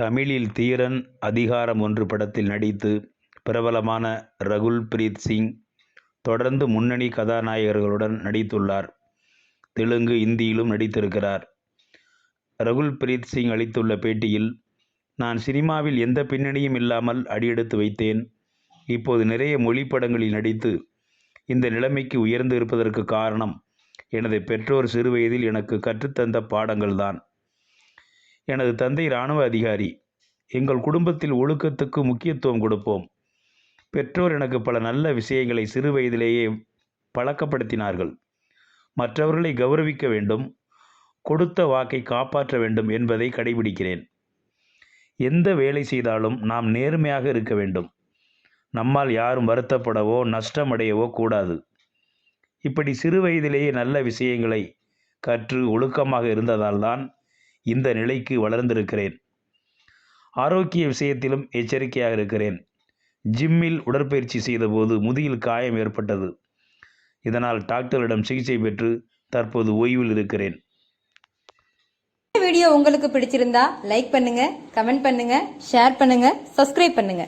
தமிழில் தீரன் அதிகாரம் ஒன்று படத்தில் நடித்து பிரபலமான ரகுல் பிரீத் சிங் தொடர்ந்து முன்னணி கதாநாயகர்களுடன் நடித்துள்ளார். தெலுங்கு இந்தியிலும் நடித்திருக்கிறார். ரகுல் பிரீத் சிங் அளித்துள்ள பேட்டியில் நான் சினிமாவில் எந்த பின்னணியும் இல்லாமல் அடியெடுத்து வைத்தேன். இப்போது நிறைய மொழி படங்களில் நடித்து இந்த நிலைமைக்கு உயர்ந்து இருப்பதற்கு காரணம் எனது பெற்றோர் சிறுவயதில் எனக்கு கற்றுத்தந்த பாடங்கள்தான். எனது தந்தை இராணுவ அதிகாரி. எங்கள் குடும்பத்தில் ஒழுக்கத்துக்கு முக்கியத்துவம் கொடுப்போம். பெற்றோர் எனக்கு பல நல்ல விஷயங்களை சிறு வயதிலேயே பழக்கப்படுத்தினார்கள். மற்றவர்களை கௌரவிக்க வேண்டும். கொடுத்த வாக்கை காப்பாற்ற வேண்டும் என்பதை கடைபிடிக்கிறேன். எந்த வேலை செய்தாலும் நாம் நேர்மையாக இருக்க வேண்டும். நம்மால் யாரும் வருத்தப்படவோ நஷ்டமடையவோ கூடாது. இப்படி சிறு வயதிலேயே நல்ல விஷயங்களை கற்று ஒழுக்கமாக இருந்ததால்தான் இந்த நிலைக்கு வளர்ந்திருக்கிறேன். ஆரோக்கிய விஷயத்திலும் எச்சரிக்கையாக இருக்கிறேன். ஜிம்மில் உடற்பயிற்சி செய்தபோது முதுகில் காயம் ஏற்பட்டது. இதனால் டாக்டரிடம் சிகிச்சை பெற்று தற்போது ஓய்வில் இருக்கிறேன். வீடியோ உங்களுக்கு பிடிச்சிருந்தா லைக் பண்ணுங்க கமெண்ட் பண்ணுங்க ஷேர் பண்ணுங்க சப்ஸ்கிரைப் பண்ணுங்க.